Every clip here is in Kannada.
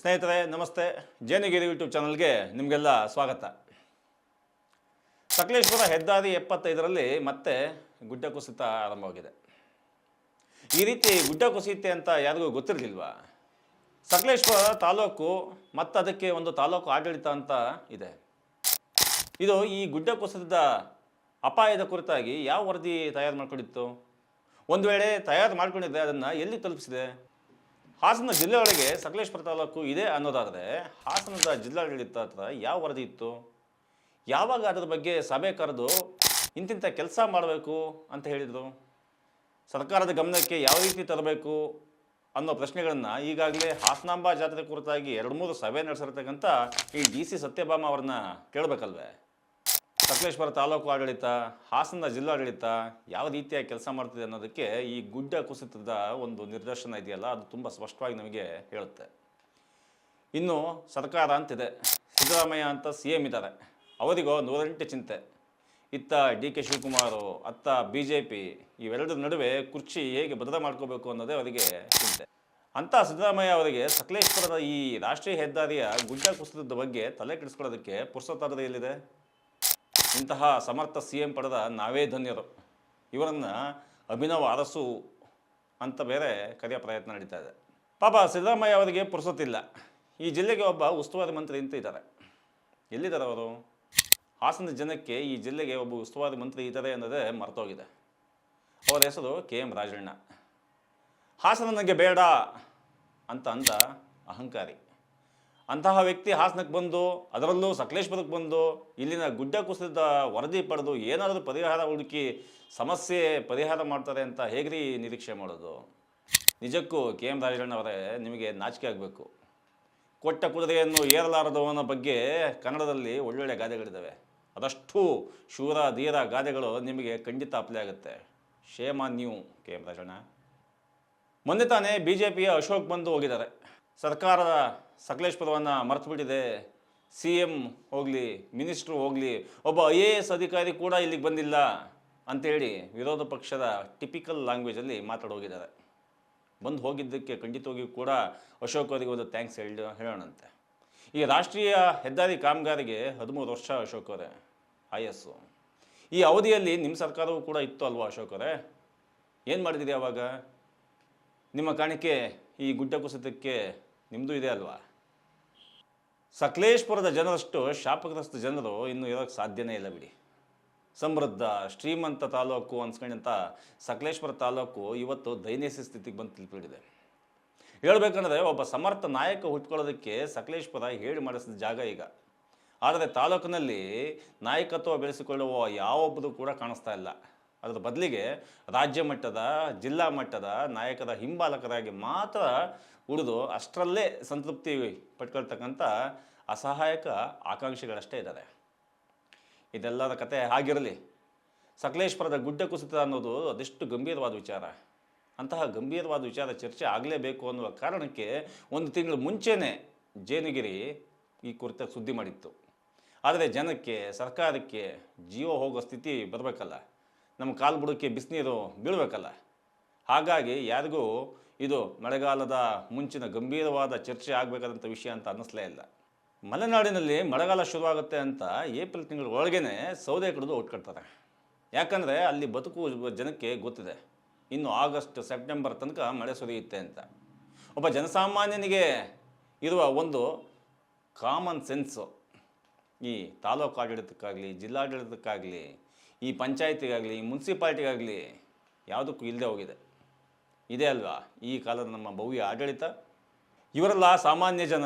ಸ್ನೇಹಿತರೆ, ನಮಸ್ತೆ. ಜೇನುಗಿರಿ ಯೂಟ್ಯೂಬ್ ಚಾನಲ್ಗೆ ನಿಮಗೆಲ್ಲ ಸ್ವಾಗತ. ಸಕಲೇಶ್ವರ ಹೆದ್ದಾರಿ ಎಪ್ಪತ್ತೈದರಲ್ಲಿ ಮತ್ತೆ ಗುಡ್ಡ ಕುಸಿತ ಆರಂಭವಾಗಿದೆ. ಈ ರೀತಿ ಗುಡ್ಡ ಕುಸಿಯುತ್ತೆ ಅಂತ ಯಾರಿಗೂ ಗೊತ್ತಿರಲಿಲ್ವಾ? ಸಕಲೇಶ್ವರ ತಾಲೂಕು ಮತ್ತು ಅದಕ್ಕೆ ಒಂದು ತಾಲೂಕು ಆಡಳಿತ ಅಂತ ಇದೆ. ಇದು ಈ ಗುಡ್ಡ ಕುಸಿತದ ಅಪಾಯದ ಕುರಿತಾಗಿ ಯಾವ ವರದಿ ತಯಾರು ಮಾಡ್ಕೊಂಡಿತ್ತು? ಒಂದು ವೇಳೆ ತಯಾರು ಮಾಡಿಕೊಂಡಿದ್ದೆ ಅದನ್ನು ಎಲ್ಲಿ ತಲುಪಿಸಿದೆ? ಹಾಸನ ಜಿಲ್ಲೆಯೊಳಗೆ ಸಕಲೇಶ್ವರ ತಾಲೂಕು ಇದೆ ಅನ್ನೋದಾದರೆ ಹಾಸನದ ಜಿಲ್ಲಾಡಳಿತ ಹತ್ರ ಯಾವ ವರದಿ ಇತ್ತು? ಯಾವಾಗ ಅದರ ಬಗ್ಗೆ ಸಭೆ ಕರೆದು ಇಂತಿಂಥ ಕೆಲಸ ಮಾಡಬೇಕು ಅಂತ ಹೇಳಿದರು? ಸರ್ಕಾರದ ಗಮನಕ್ಕೆ ಯಾವ ರೀತಿ ತರಬೇಕು ಅನ್ನೋ ಪ್ರಶ್ನೆಗಳನ್ನು ಈಗಾಗಲೇ ಹಾಸನಾಂಬ ಜಾತ್ರೆ ಕುರಿತಾಗಿ ಎರಡು ಮೂರು ಸಭೆ ನಡೆಸಿರ್ತಕ್ಕಂಥ ಈ ಡಿ ಸಿ ಸತ್ಯಭಾಮ ಅವ್ರನ್ನ ಕೇಳಬೇಕಲ್ವೇ? ಸಕಲೇಶ್ವರ ತಾಲೂಕು ಆಡಳಿತ, ಹಾಸನ ಜಿಲ್ಲಾಡಳಿತ ಯಾವ ರೀತಿಯ ಕೆಲಸ ಮಾಡ್ತಿದೆ ಅನ್ನೋದಕ್ಕೆ ಈ ಗುಡ್ಡ ಕುಸಿತದ ಒಂದು ನಿದರ್ಶನ ಇದೆಯಲ್ಲ, ಅದು ತುಂಬ ಸ್ಪಷ್ಟವಾಗಿ ನಮಗೆ ಹೇಳುತ್ತೆ. ಇನ್ನು ಸರ್ಕಾರ ಅಂತಿದೆ. ಸಿದ್ದರಾಮಯ್ಯ ಅಂತ ಸಿ ಎಂ ಇದ್ದಾರೆ. ಅವರಿಗೋ ನೂರೆಂಟು ಚಿಂತೆ. ಇತ್ತ ಡಿ ಕೆ ಶಿವಕುಮಾರು, ಅತ್ತ ಬಿ ಜೆ ಪಿ ಇವೆರಡರ ನಡುವೆ ಕುರ್ಚಿ ಹೇಗೆ ಭದ್ರ ಮಾಡ್ಕೋಬೇಕು ಅನ್ನೋದೇ ಅವರಿಗೆ ಚಿಂತೆ. ಅಂತ ಸಿದ್ದರಾಮಯ್ಯ ಅವರಿಗೆ ಸಕಲೇಶ್ವರದ ಈ ರಾಷ್ಟ್ರೀಯ ಹೆದ್ದಾರಿಯ ಗುಡ್ಡ ಕುಸಿತದ ಬಗ್ಗೆ ತಲೆ ಕೆಡಿಸ್ಕೊಳ್ಳೋದಕ್ಕೆ ಪುರ್ಸೊತ್ತಾರದೆ ಎಲ್ಲಿದೆ? ಇಂತಹ ಸಮರ್ಥ ಸಿ ಎಂ ಪಡೆದ ನಾವೇ ಧನ್ಯರು. ಇವರನ್ನು ಅಭಿನವ ಅರಸು ಅಂತ ಬೇರೆ ಕರೆಯೋ ಪ್ರಯತ್ನ ನಡೀತಾ ಇದೆ. ಪಾಪ ಸಿದ್ದರಾಮಯ್ಯ ಅವರಿಗೆ ಪುರುಸೊತ್ತಿಲ್ಲ. ಈ ಜಿಲ್ಲೆಗೆ ಒಬ್ಬ ಉಸ್ತುವಾರಿ ಮಂತ್ರಿ ಅಂತ ಇದ್ದಾರೆ. ಎಲ್ಲಿದ್ದಾರೆ ಅವರು? ಹಾಸನ ಜನಕ್ಕೆ ಈ ಜಿಲ್ಲೆಗೆ ಒಬ್ಬ ಉಸ್ತುವಾರಿ ಮಂತ್ರಿ ಇದ್ದಾರೆ ಅನ್ನೋದೇ ಮರ್ತೋಗಿದೆ. ಅವರ ಹೆಸರು ಕೆ ಎಂ ರಾಜಣ್ಣ. ಹಾಸನ ನನಗೆ ಬೇಡ ಅಂತ ಅಂದ ಅಹಂಕಾರಿ. ಅಂತಹ ವ್ಯಕ್ತಿ ಹಾಸನಕ್ಕೆ ಬಂದು, ಅದರಲ್ಲೂ ಸಕಲೇಶ್ಪುರಕ್ಕೆ ಬಂದು, ಇಲ್ಲಿನ ಗುಡ್ಡ ಕುಸಿದ ವರದಿ ಪಡೆದು ಏನಾದರೂ ಪರಿಹಾರ ಹುಡುಕಿ ಸಮಸ್ಯೆ ಪರಿಹಾರ ಮಾಡ್ತಾರೆ ಅಂತ ಹೇಗ್ರಿ ನಿರೀಕ್ಷೆ ಮಾಡೋದು? ನಿಜಕ್ಕೂ ಕೆ ಎಂ ರಾಜಣ್ಣವರೇ ನಿಮಗೆ ನಾಚಿಕೆ ಆಗಬೇಕು. ಕೊಟ್ಟ ಕುದುರೆಯನ್ನು ಏರಲಾರದವನ ಬಗ್ಗೆ ಕನ್ನಡದಲ್ಲಿ ಒಳ್ಳೊಳ್ಳೆ ಗಾದೆಗಳಿದ್ದಾವೆ. ಅದಷ್ಟು ಶೂರ ಧೀರ ಗಾದೆಗಳು ನಿಮಗೆ ಖಂಡಿತ ಅಪ್ಲೈ ಆಗುತ್ತೆ. ಶೇಮ ನ್ಯೂ ಕೆ ಎಂ ರಾಜಣ್ಣ ಮೊನ್ನೆ ತಾನೇ ಬಿ ಜೆ ಪಿಯ ಅಶೋಕ್ ಬಂದು ಹೋಗಿದ್ದಾರೆ. ಸರ್ಕಾರದ ಸಕಲೇಶ್ಪುರವನ್ನು ಮರೆತುಬಿಟ್ಟಿದೆ. ಸಿ ಎಂ ಹೋಗಲಿ, ಮಿನಿಸ್ಟ್ರು ಹೋಗಲಿ, ಒಬ್ಬ ಐ ಎ ಎಸ್ ಅಧಿಕಾರಿ ಕೂಡ ಇಲ್ಲಿಗೆ ಬಂದಿಲ್ಲ ಅಂತೇಳಿ ವಿರೋಧ ಪಕ್ಷದ ಟಿಪಿಕಲ್ ಲ್ಯಾಂಗ್ವೇಜಲ್ಲಿ ಮಾತಾಡೋಗಿದ್ದಾರೆ. ಬಂದು ಹೋಗಿದ್ದಕ್ಕೆ ಖಂಡಿತವಾಗಿಯೂ ಕೂಡ ಅಶೋಕ್ ಅವರಿಗೆ ಒಂದು ಥ್ಯಾಂಕ್ಸ್ ಹೇಳಿ, ಹೇಳೋಣಂತೆ. ಈ ರಾಷ್ಟ್ರೀಯ ಹೆದ್ದಾರಿ ಕಾಮಗಾರಿಗೆ ಹದಿಮೂರು ವರ್ಷ ಅಶೋಕ್ ಅವರೇ ಆಯಸ್ಸು ಈ ಅವಧಿಯಲ್ಲಿ ನಿಮ್ಮ ಸರ್ಕಾರವೂ ಕೂಡ ಇತ್ತು ಅಲ್ವಾ ಅಶೋಕ್ ಏನು ಮಾಡಿದಿರಿ ಅವಾಗ? ನಿಮ್ಮ ಕಾಣಿಕೆ ಈ ಗುಡ್ಡ ಕುಸಿತಕ್ಕೆ ನಿಮ್ಮದು ಇದೆ ಅಲ್ವಾ? ಸಕಲೇಶ್ಪುರದ ಜನರಷ್ಟು ಶಾಪಗ್ರಸ್ತ ಜನರು ಇನ್ನೂ ಇರೋಕ್ಕೆ ಸಾಧ್ಯನೇ ಇಲ್ಲ ಬಿಡಿ. ಸಮೃದ್ಧ, ಶ್ರೀಮಂತ ತಾಲೂಕು ಅನ್ಸ್ಕೊಂಡಂಥ ಸಕಲೇಶ್ವರ ತಾಲೂಕು ಇವತ್ತು ದೈನೇಸಿ ಸ್ಥಿತಿಗೆ ಬಂದು ತಲುಪಿಡಿದೆ ಹೇಳ್ಬೇಕಂದ್ರೆ ಒಬ್ಬ ಸಮರ್ಥ ನಾಯಕ ಹುಟ್ಕೊಳ್ಳೋದಕ್ಕೆ ಸಕಲೇಶ್ಪುರ ಹೇಳಿ ಮಾಡಿಸಿದ ಜಾಗ ಈಗ. ಆದರೆ ತಾಲೂಕಿನಲ್ಲಿ ನಾಯಕತ್ವ ಬೆಳೆಸಿಕೊಳ್ಳುವ ಯಾವೊಬ್ಬರು ಕೂಡ ಕಾಣಿಸ್ತಾ ಇಲ್ಲ. ಅದರ ಬದಲಿಗೆ ರಾಜ್ಯ ಮಟ್ಟದ, ಜಿಲ್ಲಾ ಮಟ್ಟದ ನಾಯಕರ ಹಿಂಬಾಲಕರಾಗಿ ಮಾತ್ರ ಉಳಿದು ಅಷ್ಟರಲ್ಲೇ ಸಂತೃಪ್ತಿ ಪಟ್ಕೊಳ್ತಕ್ಕಂಥ ಅಸಹಾಯಕ ಆಕಾಂಕ್ಷಿಗಳಷ್ಟೇ ಇದ್ದಾರೆ. ಇದೆಲ್ಲರ ಕತೆ ಆಗಿರಲಿ ಸಕಲೇಶ್ವರದ ಗುಡ್ಡ ಕುಸಿತ ಅನ್ನೋದು ಅದೆಷ್ಟು ಗಂಭೀರವಾದ ವಿಚಾರ. ಅಂತಹ ಗಂಭೀರವಾದ ವಿಚಾರ ಚರ್ಚೆ ಆಗಲೇಬೇಕು ಅನ್ನುವ ಕಾರಣಕ್ಕೆ ಒಂದು ತಿಂಗಳು ಮುಂಚೆನೇ ಜೇನುಗಿರಿ ಈ ಕುರಿತ ಸುದ್ದಿ ಮಾಡಿತ್ತು. ಆದರೆ ಜನಕ್ಕೆ, ಸರ್ಕಾರಕ್ಕೆ ಜೀವ ಹೋಗೋ ಸ್ಥಿತಿ ಬರಬೇಕಲ್ಲ. ನಮ್ಮ ಕಾಲು ಬುಡಕ್ಕೆ ಬಿಸಿನೀರು ಬೀಳಬೇಕಲ್ಲ. ಹಾಗಾಗಿ ಯಾರಿಗೂ ಇದು ಮಳೆಗಾಲದ ಮುಂಚಿನ ಗಂಭೀರವಾದ ಚರ್ಚೆ ಆಗಬೇಕಾದಂಥ ವಿಷಯ ಅಂತ ಅನ್ನಿಸ್ಲೇ ಇಲ್ಲ. ಮಲೆನಾಡಿನಲ್ಲಿ ಮಳೆಗಾಲ ಶುರುವಾಗುತ್ತೆ ಅಂತ ಏಪ್ರಿಲ್ ತಿಂಗಳ ಒಳಗೇನೆ ಸೌದೆ ಕಡಿದು ಒಟ್ಕೊಳ್ತಾರೆ ಯಾಕಂದರೆ ಅಲ್ಲಿ ಬದುಕು ಜನಕ್ಕೆ ಗೊತ್ತಿದೆ. ಇನ್ನು ಆಗಸ್ಟ್, ಸೆಪ್ಟೆಂಬರ್ ತನಕ ಮಳೆ ಸುರಿಯುತ್ತೆ ಅಂತ. ಒಬ್ಬ ಜನಸಾಮಾನ್ಯನಿಗೆ ಇರುವ ಒಂದು ಕಾಮನ್ ಸೆನ್ಸು ಈ ತಾಲೂಕು ಆಡಳಿತಕ್ಕಾಗಲಿ, ಜಿಲ್ಲಾಡಳಿತಕ್ಕಾಗಲಿ ಈ ಪಂಚಾಯತಿಗಾಗಲಿ ಮುನ್ಸಿಪಾಲ್ಟಿಗಾಗಲಿ ಯಾವುದಕ್ಕೂ ಇಲ್ಲದೆ ಹೋಗಿದೆ. ಇದೇ ಅಲ್ವಾ? ಈ ಕಾಲದ ನಮ್ಮ ಭವ್ಯ ಆಡಳಿತ. ಇವರೆಲ್ಲ ಸಾಮಾನ್ಯ ಜನ.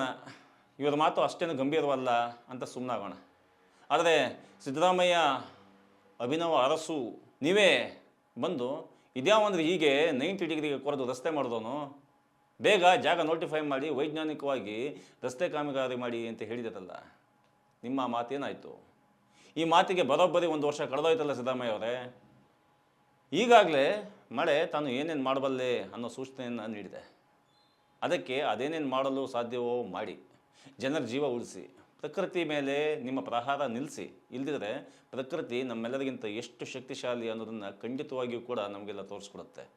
ಇವರ ಮಾತು ಅಷ್ಟೇನು ಗಂಭೀರವಲ್ಲ ಅಂತ ಸುಮ್ಮನಾಗೋಣ ಆದರೆ ಸಿದ್ದರಾಮಯ್ಯ, ಅಭಿನವ ಅರಸು, ನೀವೇ ಬಂದು ಇದ್ಯಾವಂದ್ರೆ ಹೀಗೆ ನೈಂಟಿ ಡಿಗ್ರಿಗೆ ಕೊರೆದು ರಸ್ತೆ ಮಾಡಿದವನು? ಬೇಗ ಜಾಗ ನೋಟಿಫೈ ಮಾಡಿ ವೈಜ್ಞಾನಿಕವಾಗಿ ರಸ್ತೆ ಕಾಮಗಾರಿ ಮಾಡಿ ಅಂತ ಹೇಳಿದಿರಲ್ಲ. ನಿಮ್ಮ ಮಾತೇನಾಯಿತು? ಈ ಮಾತಿಗೆ ಬರೋಬ್ಬರಿ ಒಂದು ವರ್ಷ ಕಳೆದೋಯ್ತಲ್ಲ ಸಿದ್ದರಾಮಯ್ಯ ಅವರೇ? ಈಗಾಗಲೇ ಮಳೆ ತಾನು ಏನೇನು ಮಾಡಬಲ್ಲೆ ಅನ್ನೋ ಸೂಚನೆಯನ್ನು ನೀಡಿದೆ. ಅದಕ್ಕೆ ಅದೇನೇನು ಮಾಡಲು ಸಾಧ್ಯವೋ ಮಾಡಿ. ಜನರ ಜೀವ ಉಳಿಸಿ. ಪ್ರಕೃತಿ ಮೇಲೆ ನಿಮ್ಮ ಪ್ರಹಾರ ನಿಲ್ಲಿಸಿ ಇಲ್ದಿದ್ರೆ ಪ್ರಕೃತಿ ನಮ್ಮೆಲ್ಲರಿಗಿಂತ ಎಷ್ಟು ಶಕ್ತಿಶಾಲಿ ಅನ್ನೋದನ್ನು ಖಂಡಿತವಾಗಿಯೂ ಕೂಡ ನಮಗೆಲ್ಲ ತೋರಿಸ್ಕೊಡುತ್ತೆ.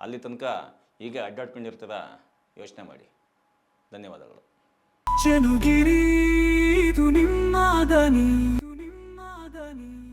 ಅಲ್ಲಿ ತನಕ ಹೀಗೆ ಅಡ್ಡಾಡ್ಕೊಂಡಿರ್ತೀರ? ಯೋಚನೆ ಮಾಡಿ. ಧನ್ಯವಾದಗಳು. money.